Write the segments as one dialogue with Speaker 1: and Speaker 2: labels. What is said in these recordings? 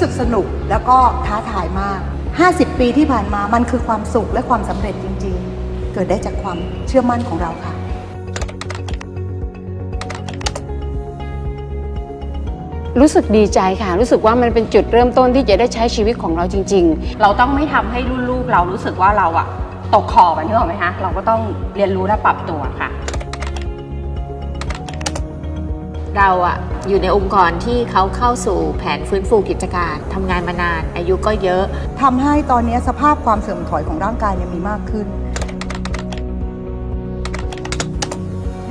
Speaker 1: สึกสนุกแล้วก็ท้าทายมาก 50 ปีที่ผ่านมามันคือความสุขและความสำเร็จจริง ๆ เกิดได้จากความเชื่อมั่นของเราค่ะ
Speaker 2: รู้สึกดีใจค่ะ รู้สึกว่ามันเป็นจุดเริ่มต้นที่จะได้ใช้ชีวิตของเราจริง
Speaker 3: เราต้องไม่ทำให้รุ่นลูกเรารู้สึกว่าเราอะตกขอบอะนึกออกไหมคะเราก็ต้องเรียนรู้และปรับตัวค่ะ
Speaker 4: เราอะอยู่ในองค์กรที่เขาเข้าสู่แผนฟื้นฟูกิจการทำงานมานาน อายุก็เยอะ
Speaker 1: ทำให้ตอนนี้สภาพความเสื่อมถอยของร่างกายเนี่ยมีมากขึ้น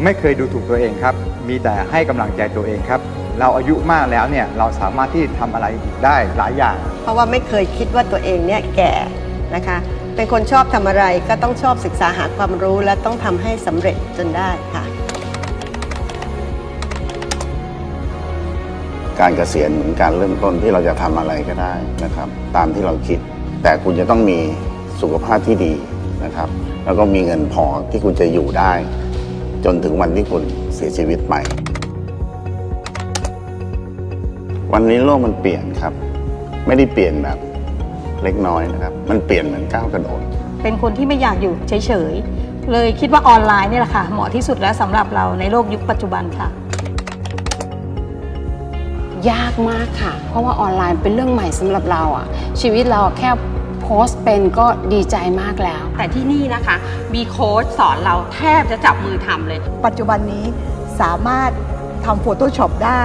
Speaker 5: ไม่เคยดูถูกตัวเองครับ มีแต่ให้กำลังใจตัวเองครับ เราอายุมากแล้วเนี่ยเราสามารถที่ทำอะไรอีกได้หลายอย่าง
Speaker 6: เพราะว่าไม่เคยคิดว่าตัวเองเนี่ยแก่นะคะ เป็นคนชอบทำอะไรก็ต้องชอบศึกษาหาความรู้และต้องทำให้สำเร็จจนได้ค่ะ
Speaker 7: การเกษียณเหมือนการเริ่มต้นที่เราจะทำอะไรก็ได้นะครับ ตามที่เราคิด แต่คุณจะต้องมีสุขภาพที่ดีนะครับ แล้วก็มีเงินพอที่คุณจะอยู่ได้ จนถึงวันที่คุณเสียชีวิตไป วันนี้โลกมันเปลี่ยนครับ ไม่ได้เปลี่ยนแบบเล็กน้อยนะครับ มันเปลี่ยนเหมือนก้าวกระโดด
Speaker 8: เป็นคนที่ไม่อยากอยู่เฉยๆเลยคิดว่าออนไลน์นี่แหละค่ะเหมาะที่สุดแล้วสำหรับเราในโลกยุคปัจจุบันค่ะ
Speaker 2: ยากมากค่ะ เพราะว่าออนไลน์เป็นเรื่องใหม่สำหรับเราอะชีวิตเราแค่โพสต์เป็นก็ดีใจมากแล้ว
Speaker 3: แต่ที่นี่นะคะ มีโค้ชสอนเราแทบจะจับมือทำเลย
Speaker 1: ปัจจุบันนี้สามารถทำ Photoshop ได้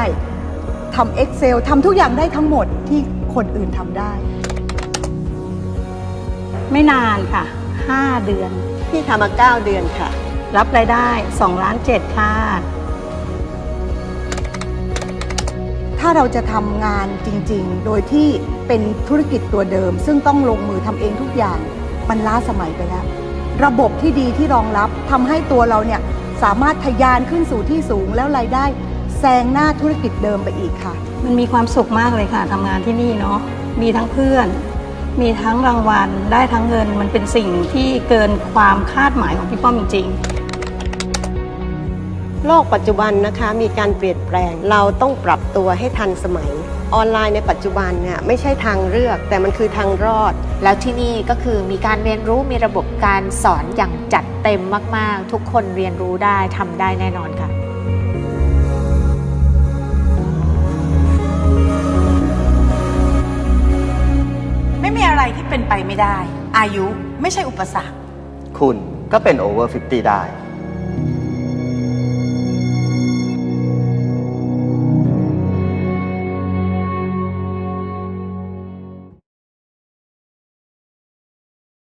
Speaker 1: ทำ Excel ทำทุกอย่างได้ทั้งหมดที่คนอื่นทำได้
Speaker 8: ไม่นานค่ะ 5 เดือน
Speaker 6: ที่ทำมา 9 เดือนค่ะ
Speaker 8: รับรายได้ 2 ล้าน7ค่ะ
Speaker 1: ถ้าเราจะทำงานจริงๆ โดยที่เป็นธุรกิจตัวเดิม ซึ่งต้องลงมือทำเองทุกอย่าง มันล้าสมัยไปแล้ว ระบบที่ดีที่รองรับทำให้ตัวเราเนี่ยสามารถทะยานขึ้นสู่ที่สูงแล้วรายได้แซงหน้าธุรกิจเดิมไปอีกค่ะ
Speaker 8: มันมีความสุขมากเลยค่ะทำงานที่นี่เนาะมีทั้งเพื่อน มีทั้งรางวัลได้ทั้งเงิน มันเป็นสิ่งที่เกินความคาดหมายของพี่ป้อมจริงๆ
Speaker 6: โลกปัจจุบันนะคะมีการเปลี่ยนแปลง เราต้องปรับตัวให้ทันสมัย ออนไลน์ในปัจจุบันเนี่ยไม่ใช่ทางเลือก แต่มันคือทางรอด
Speaker 4: แล้วที่นี่ก็คือมีการเรียนรู้มีระบบการสอนอย่างจัดเต็มมาก ๆ ทุกคนเรียนรู้ได้ทำได้แน่นอนค่ะ
Speaker 9: ไม่มีอะไรที่เป็นไปไม่ได้ อายุไม่ใช่อุปสรรค
Speaker 10: คุณก็เป็นโอเวอร์50 ได้